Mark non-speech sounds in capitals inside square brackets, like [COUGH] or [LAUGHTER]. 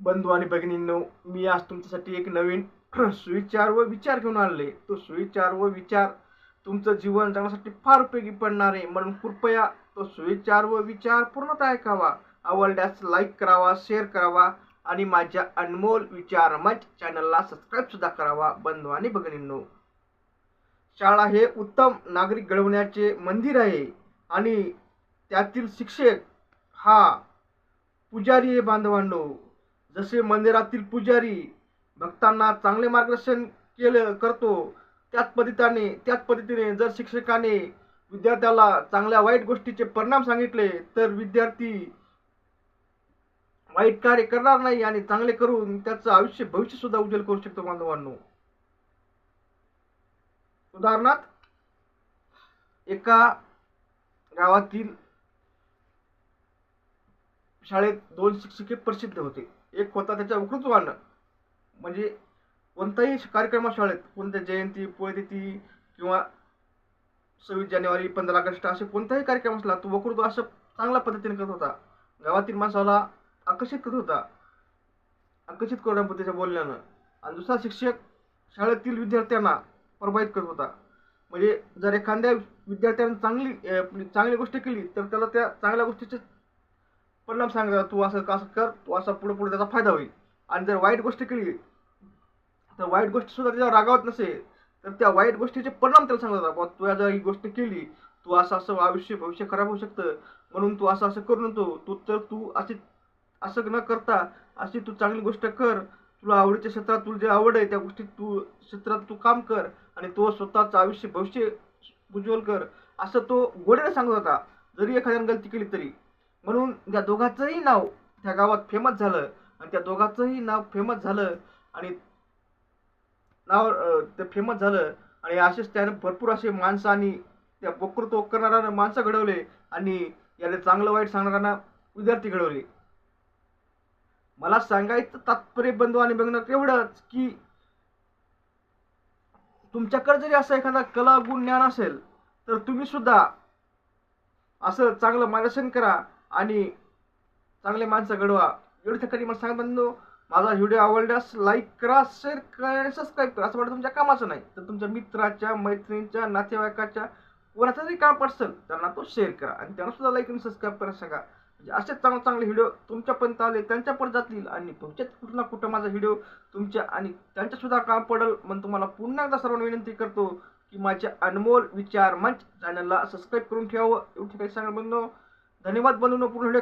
बंधू आणि भगिनींनो मी आज तुमच्यासाठी एक नवीन [CLEARS THROAT] सुविचार व विचार घेऊन आले तो सुविचार व विचार तुमचं जीवन जगण्यासाठी फार उपयोगी पडणार आहे. म्हणून कृपया तो सुविचार व विचार पूर्णतः ऐकावा. आवडल्यास लाईक करावा शेअर करावा आणि माझ्या अनमोल विचार मंच चॅनलला सबस्क्राईब सुद्धा करावा बंधू आणि भगिनींनो. शाळा हे उत्तम नागरिक घडवण्याचे मंदिर आहे आणि त्यातील शिक्षक हा पुजारी हे बांधवांनो. जसे मंदिरातील पुजारी भक्तांना चांगले मार्गदर्शन केलं करतो त्याच पद्धतीने त्याच पद्धतीने जर शिक्षकाने विद्यार्थ्याला चांगल्या वाईट गोष्टीचे परिणाम सांगितले तर विद्यार्थी वाईट कार्य करणार नाही आणि चांगले करून त्याचं आयुष्य भविष्य सुद्धा उज्ज्वल करू शकतो बांधवांनो. उदाहरणार्थ एका गावातील शाळेत दोन शिक्षक प्रसिद्ध होते. एक होता त्याच्या वक्तृत्वानं म्हणजे कोणताही कार्यक्रम शाळेत कोणत्या जयंती पुण्यतिथी किंवा सव्वीस जानेवारी पंधरा ऑगस्ट असे कोणताही कार्यक्रम असला तो वकृत्व असं चांगल्या पद्धतीने करत होता. गावातील माणसाला आकर्षित करत होता. आकर्षित करून त्याच्या बोलण्यानं. आणि दुसरा शिक्षक शाळेतील विद्यार्थ्यांना प्रभावित करत होता. म्हणजे जर एखाद्या विद्यार्थ्यानं चांगली म्हणजे चांगली गोष्ट केली तर त्याला त्या चांगल्या गोष्टीचे परिणाम सांगा तू असं असं कर तू असा पुढे पुढे त्याचा फायदा होईल. आणि जर वाईट गोष्ट केली तर वाईट गोष्टीसुद्धा त्याच्यावर रागावत नसेल तर त्या वाईट गोष्टीचे परिणाम त्याला सांगत होता बुवा तू जर ही गोष्ट केली तू असं असं आयुष्य भविष्य खराब होऊ शकतं म्हणून तू असं असं करू नको. तू तर तू अशी असं न करता अशी तू चांगली गोष्ट कर. तुला आवडीच्या क्षेत्रात तुला जे आवड आहे त्या गोष्टीत तू क्षेत्रात तू काम कर आणि तो स्वतःचं आयुष्य भविष्य उज्ज्वल कर. असं तो गोडीने सांगत होता. जरी एखाद्याने गलती केली तरी. म्हणून त्या दोघांचंही नाव त्या गावात फेमस झालं आणि त्या दोघांचंही नाव फेमस झालं आणि नाव ते फेमस झालं आणि असेच त्यानं भरपूर असे माणसं आणि त्या वक्तृत्व करणाऱ्या माणसं घडवले आणि याला चांगलं वाईट सांगणाऱ्यांना विद्यार्थी घडवले. मला सांगायचं तात्पर्य बंधू आणि बघणं एवढंच की तुमच्याकडे जरी असं एखादा कला गुण ज्ञान असेल तर तुम्ही सुद्धा असं चांगलं मार्गदर्शन करा. आणि चांगले माणसं घडवा. एवढी ठिकाणी मला सांगत बंधू माझा व्हिडिओ आवडल्यास लाईक करा शेअर करा आणि सबस्क्राईब करा. असं वाटतं तुमच्या कामाचं नाही. तर तुमच्या मित्राच्या मैत्रिणीच्या नातेवाईकाच्या कोणाचा जरी काम पडसेल त्यांना तो शेअर करा आणि त्यांना सुद्धा लाईक आणि सबस्क्राईब करा सांगा. म्हणजे असेच चांगले चांगले व्हिडिओ तुमच्यापर्यंत आले त्यांच्यापर्यंत जातील आणि भविष्यात कुठं ना कुठं माझा व्हिडिओ तुमच्या आणि त्यांच्यासुद्धा काम पडेल म्हणून तुम्हाला पुन्हा एकदा सर्वांना विनंती करतो की माझ्या अनमोल विचार मंच चॅनलला सबस्क्राईब करून ठेवावं. एवढी काही सांगा बंधू. धन्यवाद बंधूंनो पूर्ण व्हिडिओ